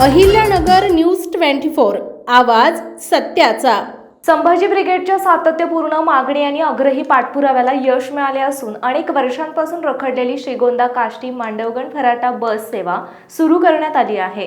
Ahilyanagar news twenty four आवाज सत्याचा. संभाजी ब्रिगेडच्या सातत्यपूर्ण मागणी आणि आग्रही पाठपुराव्याला यश मिळाले असून अनेक वर्षांपासून रखडलेली श्रीगोंदा काष्टी मांडवगण फराटा बस सेवा सुरू करण्यात आली आहे.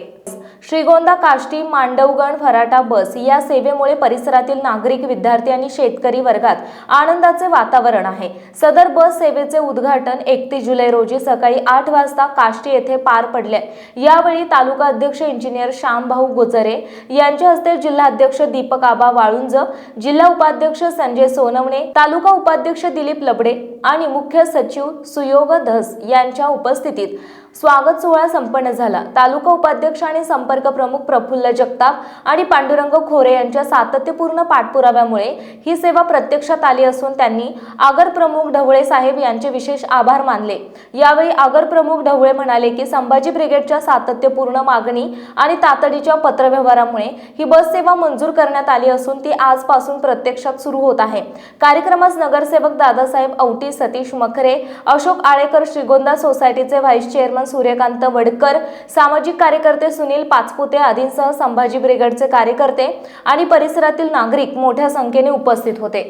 श्रीगोंदा काष्टी मांडवगण फराटा बस या सेवेमुळे परिसरातील नागरिक विद्यार्थी आणि शेतकरी वर्गात आनंदाचे वातावरण आहे. सदर बस सेवेचे उद्घाटन एकतीस जुलै रोजी सकाळी आठ वाजता काष्टी येथे पार पडले. यावेळी तालुका अध्यक्ष इंजिनियर श्यामभाऊ गुजरे यांच्या हस्ते जिल्हाध्यक्ष दीपक आबा वाळुंज जिल्हा उपाध्यक्ष संजय सोनवणे तालुका उपाध्यक्ष दिलीप लबडे आणि मुख्य सचिव सुयोग धस यांच्या उपस्थितीत स्वागत सोहळा संपन्न झाला. तालुका उपाध्यक्ष आणि संपर्क प्रमुख प्रफुल्ल जगताप आणि पांडुरंग खोरे यांच्या सातत्यपूर्ण पाठपुराव्यामुळे ही सेवा प्रत्यक्षात आली असून त्यांनी आगर प्रमुख ढवळे साहेब यांचे विशेष आभार मानले. यावेळी आगर प्रमुख ढवळे म्हणाले की संभाजी ब्रिगेडच्या सातत्यपूर्ण मागणी आणि तातडीच्या पत्रव्यवहारामुळे ही बस सेवा मंजूर करण्यात आली असून ती आजपासून प्रत्यक्षात सुरू होत आहे. कार्यक्रमास नगरसेवक दादासाहेब औटी सतीश मखरे अशोक आळेकर श्रीगोंदा सोसायटीचे व्हाईस चेअरमन सूर्यकांत वडकर सामाजिक कार्यकर्ते सुनील पाचपुते आदींसह संभाजी ब्रिगेडचे कार्यकर्ते आणि परिसरातील नागरिक मोठ्या संख्येने उपस्थित होते.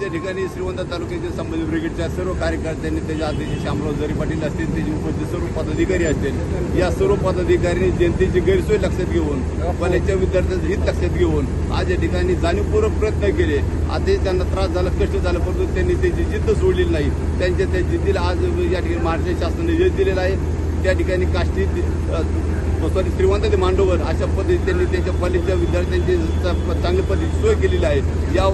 त्या ठिकाणी श्रीवंत तालुक्यातील संभाजी ब्रिगेडच्या सर्व कार्यकर्त्यांनी त्याच्या अध्यक्ष शामराव जरी पाटील असतील त्याचे उपस्थित सर्व पदाधिकारी असतील या सर्व पदाधिकाऱ्यांनी जनतेची गैरसोय लक्षात घेऊन कॉलेजच्या विद्यार्थ्यांचं हित लक्षात घेऊन आज या ठिकाणी जाणीवपूर्वक प्रयत्न केले. आजही त्यांना त्रास झाला कष्ट झालं परंतु त्यांनी त्याची जिद्द सोडलेली नाही. त्यांच्या त्या जिद्दीला आज या ठिकाणी महाराष्ट्र शासनाने यश दिलेलं आहे. त्या ठिकाणी काष्टी सॉरी श्रीमंत ते मांडोवर अशा पद्धतीने त्यांनी त्यांच्या कॉलेजच्या विद्यार्थ्यांची चांगल्या पद्धतीने सोय केलेली आहे. या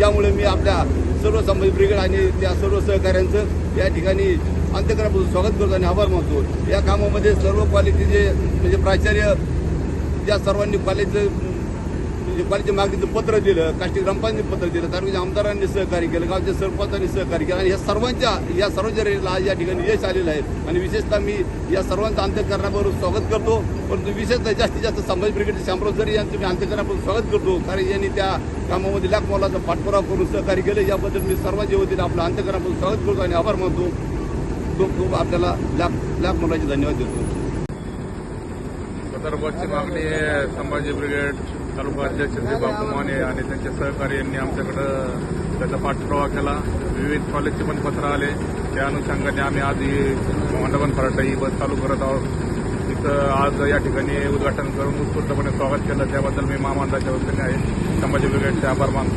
यामुळे मी आपल्या सर्व संबंधित ब्रिगेड आणि त्या सर्व सहकाऱ्यांचं या ठिकाणी अंत्यकरापासून स्वागत करतो आणि आभार मानतो. या कामामध्ये सर्व कॉलेजचे म्हणजे प्राचार्य ज्या सर्वांनी कॉलेजचं म्हणजे मागणीचं पत्र दिलं काष्टी ग्रामपंचायतीने पत्र दिलं तालुक्याच्या आमदारांनी सहकार्य केलं गावच्या सरपंचांनी सहकार्य केलं. आणि या सर्वांच्या या सर्वांच्या आज या ठिकाणी यश आलेलं आहे. आणि विशेषतः मी या सर्वांचं अंत्यकरणाबरोबर स्वागत करतो. परंतु विशेषतः जास्तीत जास्त संभाजी ब्रिगेडचे शामराव जरी यांचं मी अंत्यकरणाबरोबर स्वागत करतो कारण यांनी त्या कामामध्ये लाख मोलाचा पाठपुरावा करून सहकार्य केलं. याबद्दल मी सर्वांच्या वतीने आपलं अंत्यकरणाबरोबर स्वागत करतो आणि आभार मानतो. खूप खूप आपल्याला लाख लाख मोलाचे धन्यवाद देतो. सदर बसची मागणी संभाजी ब्रिगेड तालुका अध्यक्ष बापू माने आणि त्यांचे सहकारी यांनी आमच्याकडं त्याचा पाठपुरावा केला. विविध कॉलेजचे पण पत्र आले. त्या अनुषंगाने आम्ही आज ही मांडवन फराटा ही बस चालू करत आहोत. तिथं आज या ठिकाणी उद्घाटन करून उत्स्फूर्तपणे स्वागत केलं. त्याबद्दल मी महामंडळाच्या वतीने आहे. संभाजी ब्रिगेडचे आभार मानतो.